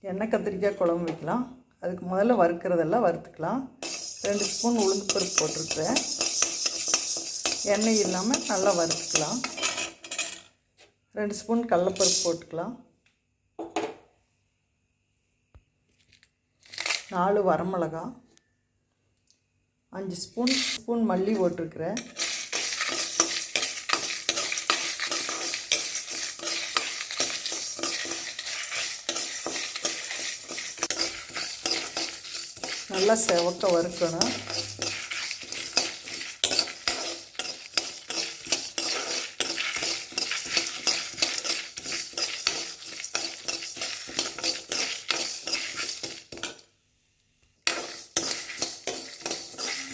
எண்ணெய் கத்திரிக்காய் குழம்பு வைக்கலாம். அதுக்கு முதல்ல வறுக்கிறதெல்லாம் வறுத்துக்கலாம். ரெண்டு ஸ்பூன் உளுந்து பருப்பு போட்டிருக்கிறேன். எண்ணெய் இல்லாமல் நல்லா வறுத்துக்கலாம். ரெண்டு ஸ்பூன் கடலப்பருப்பு போட்டுக்கலாம். நாலு வரமிளகா. அஞ்சு ஸ்பூன் ஸ்பூன் மல்லி போட்டிருக்கிறேன். நல்லா செவக்க வறுக்கணும்.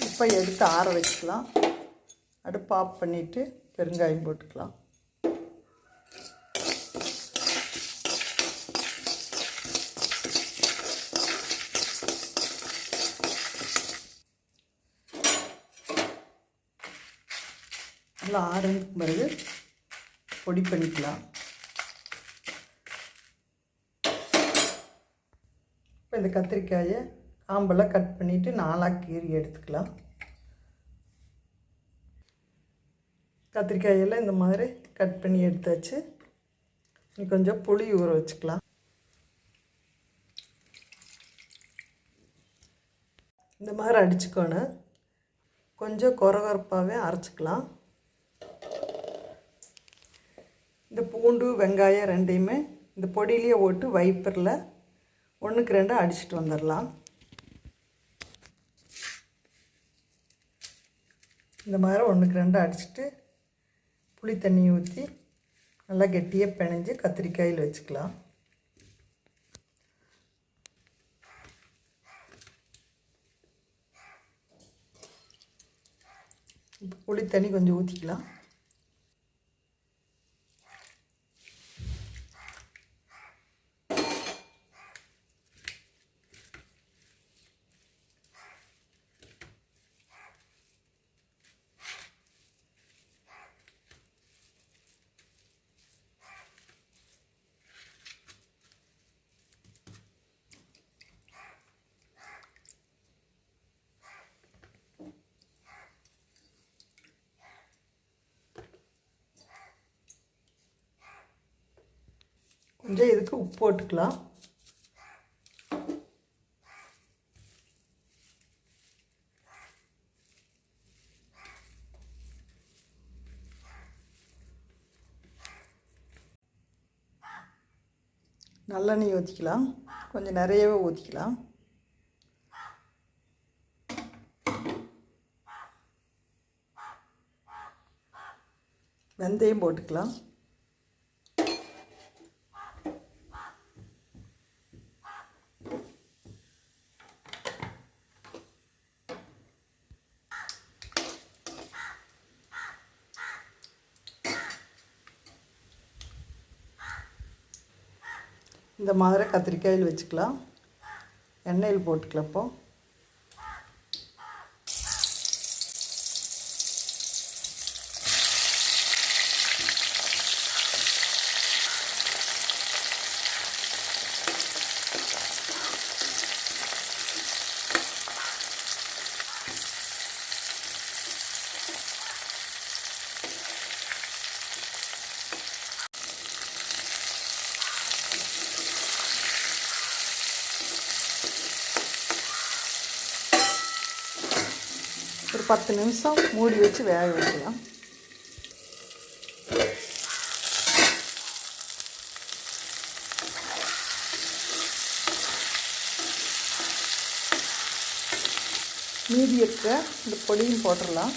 இப்போ எடுத்து ஆற வச்சுக்கலாம். அடுப்பு ஆஃப் பண்ணிவிட்டு பெருங்காயம் போட்டுக்கலாம். நல்லா ஆறுனதுக்கு பிறகு பொடி பண்ணிக்கலாம். இப்போ இந்த கத்திரிக்காயை காம்பெல்லாம் கட் பண்ணிவிட்டு நாலாக கீறி எடுத்துக்கலாம். கத்திரிக்காயெல்லாம் இந்த மாதிரி கட் பண்ணி எடுத்தாச்சு. இனி கொஞ்சம் புளி ஊற வச்சுக்கலாம். இந்த மாதிரி அடிச்சுக்கோணும். கொஞ்சம் குறகுறப்பாகவே அரைச்சிக்கலாம். இந்த பூண்டு வெங்காயம் ரெண்டையுமே இந்த பொடியிலேயே போட்டு வைப்பரில் ஒன்றுக்கு ரெண்டு அடிச்சுட்டு வந்துடலாம். இந்த மாதிரி ஒன்றுக்கு ரெண்டு அடிச்சுட்டு புளி தண்ணி ஊற்றி நல்லா கெட்டியாக பிணைஞ்சு கத்திரிக்காயில் வச்சுக்கலாம். இப்போ புளி தண்ணி கொஞ்சம் ஊற்றிக்கலாம். கொஞ்சம் இதுக்கு உப்பு போட்டுக்கலாம். நல்லெண்ணெய் ஊற்றிக்கலாம் கொஞ்சம் நிறையவே ஊற்றிக்கலாம் வெந்தயம் போட்டுக்கலாம். இந்த மாதிரி கத்திரிக்காயில் வச்சுக்கலாம். எண்ணெயில் போட்டுக்கலாம் இப்போ ஒரு பத்து நிமிஷம் மூடி வச்சு வேக வைக்கலாம். மீதி இருக்க இந்த பொடியும் போட்டுடலாம்.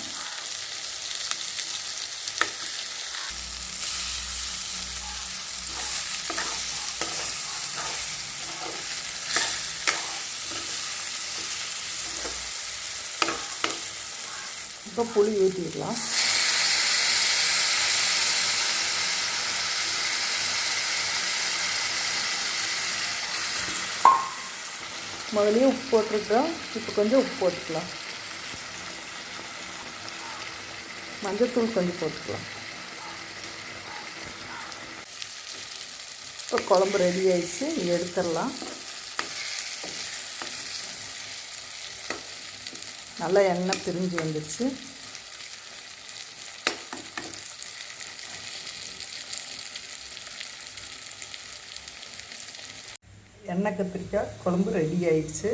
இப்போ புளி ஊற்றிக்கலாம் முதலையே உப்பு போட்டிருக்கோம் இப்போ கொஞ்சம் உப்பு போட்டுக்கலாம். மஞ்சத்தூள் கொஞ்சம் போட்டுக்கலாம். இப்போ குழம்பு ரெடி ஆயிடுச்சு. எடுத்துடலாம். நல்லா எண்ணெய் பிரிஞ்சு வந்துடுச்சு எண்ணெய் கத்திரிக்காய் குழம்பு ரெடி ஆயிடுச்சு.